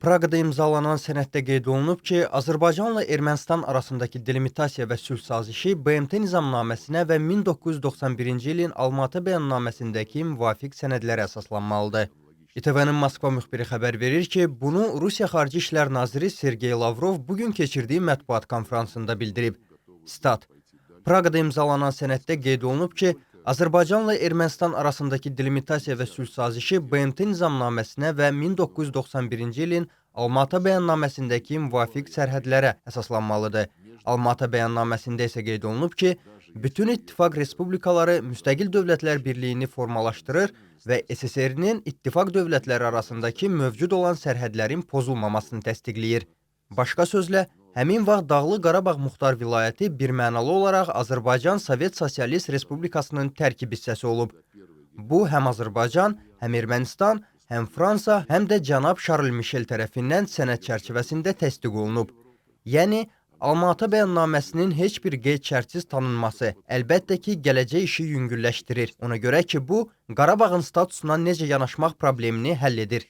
Praqada imzalanan sənəddə qeyd olunub ki, Azərbaycanla Ermənistan arasındakı delimitasiya və sülh sazişi BMT Nizamnaməsinə və 1991-ci ilin Almatı bəyannaməsindəki müvafiq sənədlərə əsaslanmalıdır. İTV-nin Moskva müxbiri xəbər verir ki, bunu Rusiya Xarici İşlər Naziri Sergey Lavrov bu gün keçirdiyi mətbuat konfransında bildirib. Stat: Praqada imzalanan sənəddə qeyd olunub ki, Azərbaycanla Ermənistan arasındakı delimitasiya və sülh sazişi BMT Nizamnaməsinə və 1991-ci ilin Almatı bəyannaməsindəki müvafiq sərhədlərə əsaslanmalıdır. Almatı bəyannaməsində isə qeyd olunub ki, bütün ittifaq respublikaları müstəqil dövlətlər birliyini formalaşdırır və SSR-nin ittifaq dövlətləri arasındakı mövcud olan sərhədlərin pozulmamasını təsdiqləyir. Başqa sözlə, həmin vaxt Dağlıq Qarabağ Muxtar Vilayəti birmənalı olaraq Azərbaycan Sovet Sosialist Respublikasının tərkib hissəsi olub. Bu həm Azərbaycan, həm Ermənistan, həm Fransa, həm də cənab Şarl Mişel tərəfindən sənəd çərçivəsində təsdiq olunub. Yəni Almatı bəyannaməsinin heç bir qeyd şərtsiz tanınması əlbəttə ki, gələcək işi yüngülləşdirir. Ona görə ki, bu Qarabağın statusuna necə yanaşmaq problemini həll edir.